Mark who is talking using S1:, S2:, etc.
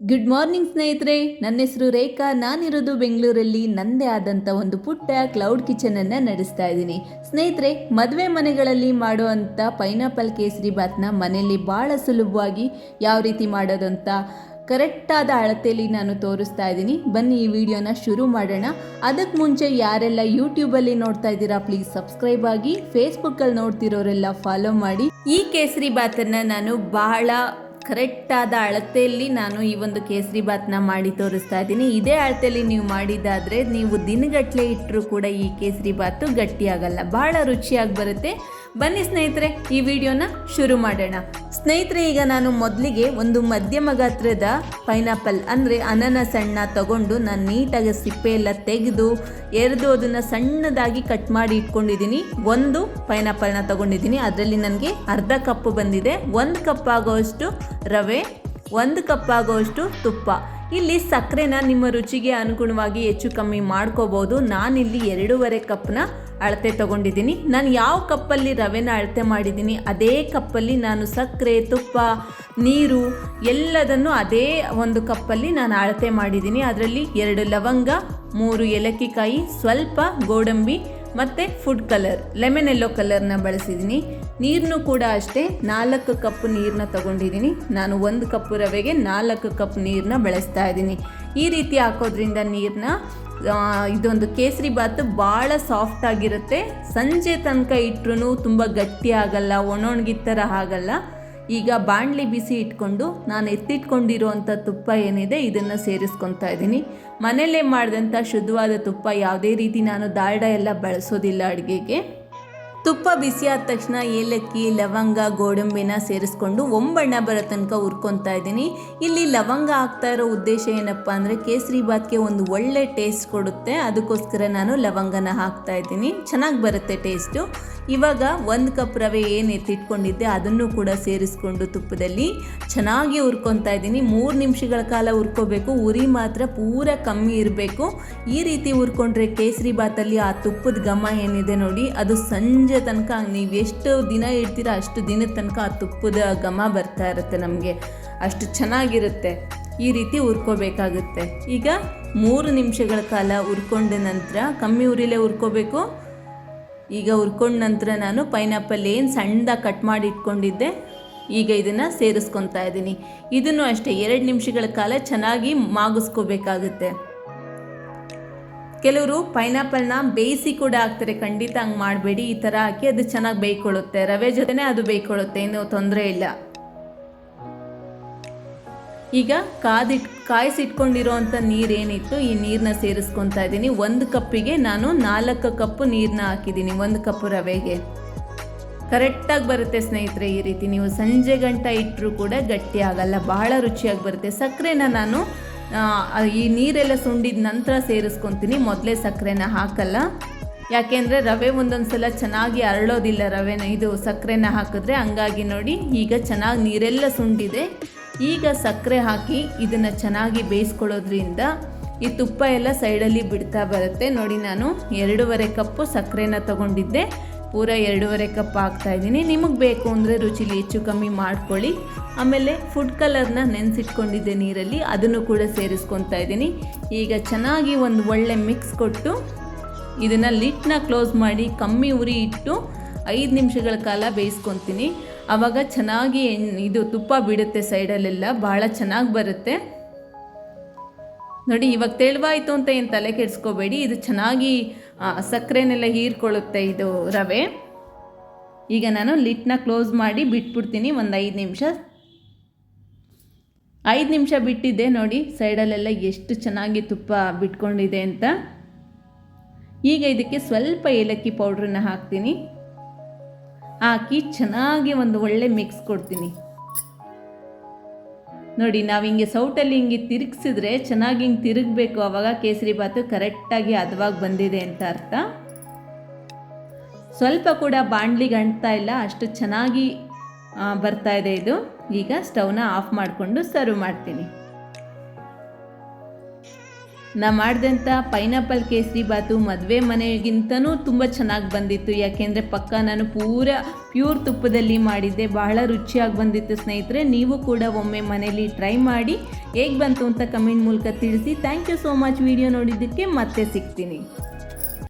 S1: Good morning ಸ್ನೇಹಿತರೆ. ನನ್ನ ಹೆಸರು ರೇಖಾ. ನಾನಿರೋದು ಬೆಂಗಳೂರಲ್ಲಿ. ನನ್ನದೇ ಆದಂಥ ಒಂದು ಪುಟ್ಟ ಕ್ಲೌಡ್ ಕಿಚನನ್ನು ನಡೆಸ್ತಾ ಇದ್ದೀನಿ. ಸ್ನೇಹಿತರೆ, ಮದುವೆ ಮನೆಗಳಲ್ಲಿ ಮಾಡುವಂಥ ಪೈನಾಪಲ್ ಕೇಸರಿ ಬಾತ್ನ ಮನೆಯಲ್ಲಿ ಭಾಳ ಸುಲಭವಾಗಿ ಯಾವ ರೀತಿ ಮಾಡೋದಂತ ಕರೆಕ್ಟಾದ ಅಳತೆಯಲ್ಲಿ ನಾನು ತೋರಿಸ್ತಾ ಇದ್ದೀನಿ. ಬನ್ನಿ, ಈ ವಿಡಿಯೋನ ಶುರು ಮಾಡೋಣ. ಅದಕ್ಕೆ ಮುಂಚೆ ಯಾರೆಲ್ಲ ಯೂಟ್ಯೂಬಲ್ಲಿ ನೋಡ್ತಾ ಇದ್ದೀರಾ ಪ್ಲೀಸ್ ಸಬ್ಸ್ಕ್ರೈಬ್ ಆಗಿ. ಫೇಸ್ಬುಕ್ಕಲ್ಲಿ ನೋಡ್ತಿರೋರೆಲ್ಲ ಫಾಲೋ ಮಾಡಿ. ಈ ಕೇಸರಿ ಬಾತನ್ನು ನಾನು ಬಹಳ ಕರೆಕ್ಟಾದ ಅಳತೆಯಲ್ಲಿ ನಾನು ಈ ಒಂದು ಕೇಸರಿ ಬಾತ್ನ ಮಾಡಿ ತೋರಿಸ್ತಾ ಇದ್ದೀನಿ. ಇದೇ ಅಳತೆಯಲ್ಲಿ ನೀವು ಮಾಡಿದ್ದಾದರೆ ನೀವು ದಿನಗಟ್ಟಲೆ ಇಟ್ಟರೂ ಕೂಡ ಈ ಕೇಸರಿ ಬಾತು ಗಟ್ಟಿಯಾಗಲ್ಲ. ಬಹಳ ರುಚಿಯಾಗಿ ಬರುತ್ತೆ. ಬನ್ನಿ ಸ್ನೇಹಿತರೆ, ಈ ವಿಡಿಯೋನ ಶುರು ಮಾಡೋಣ. ಸ್ನೇಹಿತರೆ, ಈಗ ನಾನು ಮೊದಲಿಗೆ ಒಂದು ಮಧ್ಯಮ ಗಾತ್ರದ ಪೈನಾಪಲ್ ಅಂದರೆ ಅನಾನಸ್ ಸಣ್ಣ ತಗೊಂಡು ನಾನು ನೀಟಾಗಿ ಸಿಪ್ಪೆ ಎಲ್ಲ ತೆಗೆದು ಎರೆದು ಅದನ್ನು ಸಣ್ಣದಾಗಿ ಕಟ್ ಮಾಡಿ ಇಟ್ಕೊಂಡಿದ್ದೀನಿ. ಒಂದು ಪೈನಾಪಲ್ನ ತಗೊಂಡಿದ್ದೀನಿ. ಅದರಲ್ಲಿ ನನಗೆ ಅರ್ಧ ಕಪ್ ಬಂದಿದೆ. ಒಂದು ಕಪ್ ಆಗೋಷ್ಟು ರವೆ, ಒಂದು ಕಪ್ ಆಗೋಷ್ಟು ತುಪ್ಪ. ಇಲ್ಲಿ ಸಕ್ಕರೆನ ನಿಮ್ಮ ರುಚಿಗೆ ಅನುಗುಣವಾಗಿ ಹೆಚ್ಚು ಕಮ್ಮಿ ಮಾಡ್ಕೋಬೋದು. ನಾನಿಲ್ಲಿ ಎರಡೂವರೆ ಕಪ್ನ ಅಳತೆ ತಗೊಂಡಿದ್ದೀನಿ. ನಾನು ಯಾವ ಕಪ್ಪಲ್ಲಿ ರವೆನ ಅಳತೆ ಮಾಡಿದ್ದೀನಿ, ಅದೇ ಕಪ್ಪಲ್ಲಿ ನಾನು ಸಕ್ಕರೆ, ತುಪ್ಪ, ನೀರು ಎಲ್ಲದನ್ನು ಅದೇ ಒಂದು ಕಪ್ಪಲ್ಲಿ ನಾನು ಅಳತೆ ಮಾಡಿದ್ದೀನಿ. ಅದರಲ್ಲಿ ಎರಡು ಲವಂಗ, ಮೂರು ಏಲಕ್ಕಿಕಾಯಿ, ಸ್ವಲ್ಪ ಗೋಡಂಬಿ ಮತ್ತು ಫುಡ್ ಕಲರ್ ಲೆಮನ್ ಎಲ್ಲೋ ಕಲರ್ನ ಬಳಸಿದ್ದೀನಿ. ನೀರನ್ನು ಕೂಡ ಅಷ್ಟೇ, ನಾಲ್ಕು ಕಪ್ ನೀರನ್ನ ತಗೊಂಡಿದ್ದೀನಿ. ನಾನು ಒಂದು ಕಪ್ ರವೆಗೆ ನಾಲ್ಕು ಕಪ್ ನೀರನ್ನ ಬಳಸ್ತಾ ಇದ್ದೀನಿ. ಈ ರೀತಿ ಹಾಕೋದ್ರಿಂದ ನೀರನ್ನ ಇದೊಂದು ಕೇಸರಿ ಬಾತ್ ಭಾಳ ಸಾಫ್ಟ್ ಆಗಿರುತ್ತೆ. ಸಂಜೆ ತನಕ ಇಟ್ಟರು ತುಂಬ ಗಟ್ಟಿ ಆಗಲ್ಲ ಒಣೊಣಗಿದ ಥರ ಆಗಲ್ಲ. ಈಗ ಬಾಣಲಿ ಬಿಸಿ ಇಟ್ಕೊಂಡು ನಾನು ಎತ್ತಿಟ್ಕೊಂಡಿರೋವಂಥ ತುಪ್ಪ ಏನಿದೆ ಇದನ್ನು ಸೇರಿಸ್ಕೊತಾ ಇದ್ದೀನಿ. ಮನೆಯಲ್ಲೇ ಮಾಡಿದಂಥ ಶುದ್ಧವಾದ ತುಪ್ಪ ಯಾವುದೇ ರೀತಿ ನಾನು ದಾಲ್ಡ ಎಲ್ಲ ಬಳಸೋದಿಲ್ಲ ಅಡುಗೆಗೆ. ತುಪ್ಪ ಬಿಸಿ ಆದ ತಕ್ಷಣ ಏಲಕ್ಕಿ, ಲವಂಗ, ಗೋಡಂಬಿನ ಸೇರಿಸ್ಕೊಂಡು ಒಂಬಣ್ಣ ಬರೋ ತನಕ ಹುರ್ಕೊತಾ ಇದ್ದೀನಿ. ಇಲ್ಲಿ ಲವಂಗ ಹಾಕ್ತಾ ಇರೋ ಉದ್ದೇಶ ಏನಪ್ಪ ಅಂದರೆ ಕೇಸರಿ ಬಾತ್ಗೆ ಒಂದು ಒಳ್ಳೆ ಟೇಸ್ಟ್ ಕೊಡುತ್ತೆ. ಅದಕ್ಕೋಸ್ಕರ ನಾನು ಲವಂಗನ ಹಾಕ್ತಾ ಇದ್ದೀನಿ. ಚೆನ್ನಾಗಿ ಬರುತ್ತೆ ಟೇಸ್ಟು ಇವಾಗ ಒಂದು ಕಪ್ ರವೆ ಏನು ಎತ್ತಿಟ್ಕೊಂಡಿದ್ದೆ ಅದನ್ನು ಕೂಡ ಸೇರಿಸ್ಕೊಂಡು ತುಪ್ಪದಲ್ಲಿ ಚೆನ್ನಾಗಿ ಹುರ್ಕೊತಾ ಇದ್ದೀನಿ. ಮೂರು ನಿಮಿಷಗಳ ಕಾಲ ಹುರ್ಕೋಬೇಕು. ಉರಿ ಮಾತ್ರ ಪೂರ ಕಮ್ಮಿ ಇರಬೇಕು. ಈ ರೀತಿ ಹುರ್ಕೊಂಡ್ರೆ ಕೇಸರಿ ಬಾತಲ್ಲಿ ಆ ತುಪ್ಪದ ಘಮ ಏನಿದೆ ನೋಡಿ, ಅದು ಸಂಜೆ ತನಕ ನೀವು ಎಷ್ಟು ದಿನ ಇಡ್ತೀರ, ಅಷ್ಟು ದಿನದ ತನಕ ಆ ತುಪ್ಪದ ಘಮ ಬರ್ತಾ ಇರುತ್ತೆ ನಮಗೆ. ಅಷ್ಟು ಚೆನ್ನಾಗಿರುತ್ತೆ. ಈ ರೀತಿ ಹುರ್ಕೋಬೇಕಾಗುತ್ತೆ ಈಗ ಮೂರು ನಿಮಿಷಗಳ ಕಾಲ ಹುರ್ಕೊಂಡ ನಂತರ, ಕಮ್ಮಿ ಉರಿಲೇ ಹುರ್ಕೋಬೇಕು ಈಗ ಹುರ್ಕೊಂಡ ನಂತರ ನಾನು ಪೈನಾಪಲ್ ಏನು ಸಣ್ಣದಾಗಿ ಕಟ್ ಮಾಡಿ ಇಟ್ಕೊಂಡಿದ್ದೆ, ಈಗ ಇದನ್ನು ಸೇರಿಸ್ಕೊತಾ ಇದ್ದೀನಿ ಇದನ್ನು ಅಷ್ಟೇ ಎರಡು ನಿಮಿಷಗಳ ಕಾಲ ಚೆನ್ನಾಗಿ ಮಾಗಿಸ್ಕೋಬೇಕಾಗುತ್ತೆ. ಕೆಲವರು ಪೈನಾಪಲ್ನ ಬೇಯಿಸಿ ಕೂಡ ಹಾಕ್ತಾರೆ. ಖಂಡಿತ ಹಂಗೆ ಮಾಡಬೇಡಿ. ಈ ಥರ ಹಾಕಿ ಅದು ಚೆನ್ನಾಗಿ ಬೇಯ್ಕೊಳ್ಳುತ್ತೆ. ರವೆ ಜೊತೆನೇ ಅದು ಬೇಯ್ಕೊಳ್ಳುತ್ತೆ. ಏನು ತೊಂದರೆ ಇಲ್ಲ. ಈಗ ಕಾದಿಟ್ ಕಾಯಿಸಿಟ್ಕೊಂಡಿರೋವಂಥ ನೀರೇನಿತ್ತು? ಈ ನೀರನ್ನ ಸೇರಿಸ್ಕೊತಾ ಇದ್ದೀನಿ. ಒಂದು ಕಪ್ಪಿಗೆ ನಾನು ನಾಲ್ಕು ಕಪ್ಪು ನೀರನ್ನ ಹಾಕಿದ್ದೀನಿ. ಒಂದು ಕಪ್ಪು ರವೆಗೆ. ಕರೆಕ್ಟಾಗಿ ಬರುತ್ತೆ ಸ್ನೇಹಿತರೆ ಈ ರೀತಿ. ನೀವು ಸಂಜೆ ಗಂಟ ಇಟ್ಟರೂ ಕೂಡ ಗಟ್ಟಿ ಆಗಲ್ಲ. ಬಹಳ ರುಚಿಯಾಗಿ ಬರುತ್ತೆ. ಸಕ್ಕರೆನ ನಾನು ಈ ನೀರೆಲ್ಲ ಸುಂಡಿದ ನಂತರ ಸೇರಿಸ್ಕೊತೀನಿ. ಮೊದಲೇ ಸಕ್ಕರೆನ ಹಾಕಲ್ಲ. ಯಾಕೆಂದರೆ ರವೆ ಒಂದೊಂದು ಸಲ ಚೆನ್ನಾಗಿ ಅರಳೋದಿಲ್ಲ ರವೆನ. ಇದು ಸಕ್ಕರೆನ ಹಾಕಿದ್ರೆ ಹಂಗಾಗಿ ನೋಡಿ, ಈಗ ಚೆನ್ನಾಗಿ ನೀರೆಲ್ಲ ಸುಂಡಿದೆ. ಈಗ ಸಕ್ಕರೆ ಹಾಕಿ ಇದನ್ನು ಚೆನ್ನಾಗಿ ಬೇಯಿಸ್ಕೊಳ್ಳೋದ್ರಿಂದ ಈ ತುಪ್ಪ ಎಲ್ಲ ಸೈಡಲ್ಲಿ ಬಿಡ್ತಾ ಬರುತ್ತೆ. ನೋಡಿ ನಾನು ಎರಡೂವರೆ ಕಪ್ಪು ಸಕ್ಕರೆನ ತಗೊಂಡಿದ್ದೆ. ಪೂರ ಎರಡೂವರೆ ಕಪ್ ಹಾಕ್ತಾ ಇದ್ದೀನಿ. ನಿಮಗೆ ಬೇಕು ಅಂದರೆ ರುಚಿಲಿ ಹೆಚ್ಚು ಕಮ್ಮಿ ಮಾಡ್ಕೊಳ್ಳಿ. ಆಮೇಲೆ ಫುಡ್ ಕಲರ್ನ ನೆನೆಸಿಟ್ಕೊಂಡಿದ್ದೆ ನೀರಲ್ಲಿ, ಅದನ್ನು ಕೂಡ ಸೇರಿಸ್ಕೊತಾ ಇದ್ದೀನಿ. ಈಗ ಚೆನ್ನಾಗಿ ಒಂದು ಒಳ್ಳೆ ಮಿಕ್ಸ್ ಕೊಟ್ಟು ಇದನ್ನು ಲಿಟ್ನ ಕ್ಲೋಸ್ ಮಾಡಿ ಕಮ್ಮಿ ಉರಿ ಇಟ್ಟು ಐದು ನಿಮಿಷಗಳ ಕಾಲ ಬೇಯಿಸ್ಕೊತೀನಿ. ಆವಾಗ ಚೆನ್ನಾಗಿ ಇದು ತುಪ್ಪ ಬಿಡುತ್ತೆ ಸೈಡಲ್ಲೆಲ್ಲ ಭಾಳ ಚೆನ್ನಾಗಿ ಬರುತ್ತೆ. ನೋಡಿ, ಇವಾಗ ತೆಳುವಾಯಿತು ಅಂತ ಏನು ತಲೆ ಕೆಡಿಸ್ಕೋಬೇಡಿ. ಇದು ಚೆನ್ನಾಗಿ ಸಕ್ಕರೆನೆಲ್ಲ ಹೀರ್ಕೊಳ್ಳುತ್ತೆ ಇದು ರವೆ. ಈಗ ನಾನು ಲಿಟ್ನ ಕ್ಲೋಸ್ ಮಾಡಿ ಬಿಟ್ಬಿಡ್ತೀನಿ ಒಂದು ಐದು ನಿಮಿಷ. ಐದು ನಿಮಿಷ ಬಿಟ್ಟಿದ್ದೆ ನೋಡಿ, ಸೈಡಲ್ಲೆಲ್ಲ ಎಷ್ಟು ಚೆನ್ನಾಗಿ ತುಪ್ಪ ಬಿಟ್ಕೊಂಡಿದೆ ಅಂತ. ಈಗ ಇದಕ್ಕೆ ಸ್ವಲ್ಪ ಏಲಕ್ಕಿ ಪೌಡ್ರನ್ನ ಹಾಕ್ತೀನಿ. ಹಾಕಿ ಚೆನ್ನಾಗಿ ಒಂದು ಒಳ್ಳೆ ಮಿಕ್ಸ್ ಕೊಡ್ತೀನಿ. ನೋಡಿ, ನಾವು ಹಿಂಗೆ ಸೌಟಲ್ಲಿ ಹಿಂಗೆ ತಿರುಗಿಸಿದ್ರೆ ಚೆನ್ನಾಗಿ ಹಿಂಗೆ ತಿರುಗಬೇಕು. ಆವಾಗ ಕೇಸರಿ ಬಾತು ಕರೆಕ್ಟಾಗಿ ಹದವಾಗಿ ಬಂದಿದೆ ಅಂತ ಅರ್ಥ. ಸ್ವಲ್ಪ ಕೂಡ ಬಾಣಲಿಗೆ ಅಂಟ್ತಾ ಇಲ್ಲ, ಅಷ್ಟು ಚೆನ್ನಾಗಿ ಬರ್ತಾ ಇದೆ ಇದು. ಈಗ ಸ್ಟವ್ನ ಆಫ್ ಮಾಡಿಕೊಂಡು ಸರ್ವ್ ಮಾಡ್ತೀನಿ. ನಾ ಮಾಡಿದಂಥ ಪೈನಾಪಲ್ ಕೇಸರಿ ಬಾತು ಮದುವೆ ಮನೆಗಿಂತನೂ ತುಂಬ ಚೆನ್ನಾಗಿ ಬಂದಿತ್ತು. ಯಾಕೆಂದರೆ ಪಕ್ಕ ನಾನು ಪೂರ ಪ್ಯೂರ್ ತುಪ್ಪದಲ್ಲಿ ಮಾಡಿದ್ದೆ. ಬಹಳ ರುಚಿಯಾಗಿ ಬಂದಿತ್ತು ಸ್ನೇಹಿತರೆ. ನೀವು ಕೂಡ ಒಮ್ಮೆ ಮನೇಲಿ ಟ್ರೈ ಮಾಡಿ ಹೇಗೆ ಬಂತು ಅಂತ ಕಮೆಂಟ್ ಮೂಲಕ ತಿಳಿಸಿ. Thank you so much video ನೋಡಿದ್ದಕ್ಕೆ ಮತ್ತೆ ಸಿಗ್ತೀನಿ.